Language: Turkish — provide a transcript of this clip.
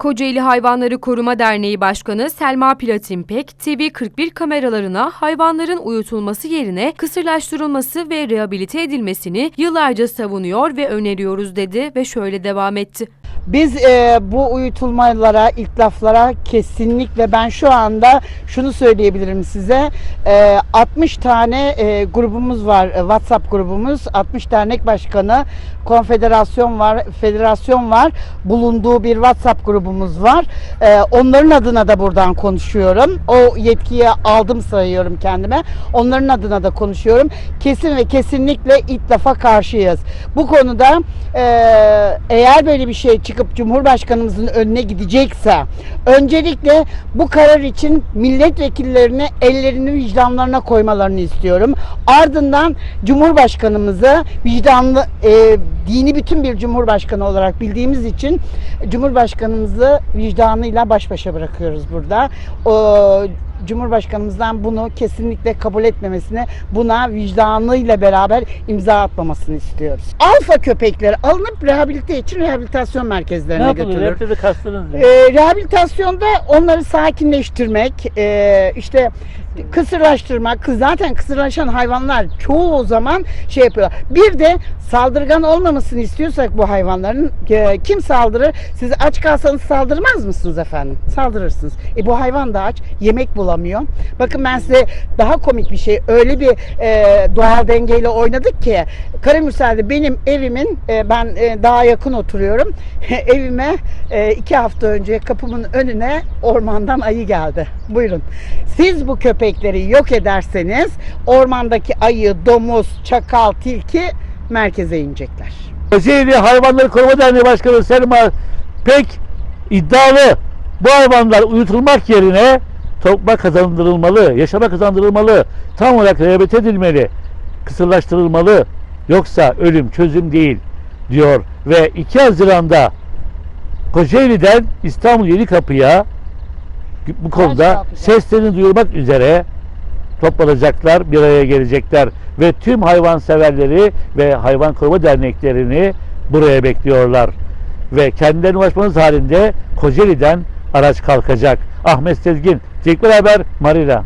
Kocaeli Hayvanları Koruma Derneği Başkanı Selma Platimpek, TV41 kameralarına hayvanların uyutulması yerine kısırlaştırılması ve rehabilite edilmesini yıllarca savunuyor ve öneriyoruz dedi ve şöyle devam etti. Biz e, bu uyutulmalara, itlaflara kesinlikle ben şu anda şunu söyleyebilirim size. E, 60 tane e, grubumuz var, e, WhatsApp grubumuz. 60 dernek başkanı, konfederasyon var, federasyon var. Bulunduğu bir WhatsApp grubumuz var. E, onların adına da buradan konuşuyorum. O yetkiyi aldım sayıyorum kendime. Onların adına da konuşuyorum. Kesin ve kesinlikle itlafa karşıyız. Bu konuda e, eğer böyle bir şey çıkıp Cumhurbaşkanımızın önüne gidecekse öncelikle bu karar için milletvekillerine ellerini vicdanlarına koymalarını istiyorum. Ardından Cumhurbaşkanımızı vicdanlı e, dini bütün bir Cumhurbaşkanı olarak bildiğimiz için Cumhurbaşkanımızı vicdanıyla baş başa bırakıyoruz burada. O, Cumhurbaşkanımızdan bunu kesinlikle kabul etmemesini, buna vicdanıyla beraber imza atmamasını istiyoruz. Alfa köpekler alınıp rehabilite için rehabilitasyon Ne merkezlerine yapılıyor? götürülür. Ne? E, rehabilitasyonda onları sakinleştirmek, e, işte kısırlaştırmak, kız zaten kısırlaşan hayvanlar çoğu zaman şey yapıyor. Bir de saldırgan olmamasını istiyorsak bu hayvanların e, kim saldırır? Siz aç kalsanız saldırmaz mısınız efendim? Saldırırsınız. E bu hayvan da aç, yemek bulamıyor. Bakın ben size daha komik bir şey, öyle bir e, doğal dengeyle oynadık ki Karamürsel'de benim evimin, e, ben e, daha yakın oturuyorum. Evime e, iki hafta önce kapımın önüne ormandan ayı geldi. Buyurun. Siz bu köpekleri yok ederseniz ormandaki ayı, domuz, çakal, tilki merkeze inecekler. Kocaeli Hayvanları Koruma Derneği Başkanı Selma pek iddialı. Bu hayvanlar uyutulmak yerine topluma kazandırılmalı, yaşama kazandırılmalı, tam olarak rehabilite edilmeli, kısırlaştırılmalı. Yoksa ölüm çözüm değil diyor. Ve 2 Haziran'da Kocaeli'den İstanbul Yenikapı'ya bu konuda kalkacak. seslerini duyurmak üzere toplanacaklar, bir araya gelecekler ve tüm hayvan severleri ve hayvan koruma derneklerini buraya bekliyorlar. Ve kendilerine ulaşmanız halinde Kocaeli'den araç kalkacak. Ahmet Sezgin, Cenk Beraber, Marila.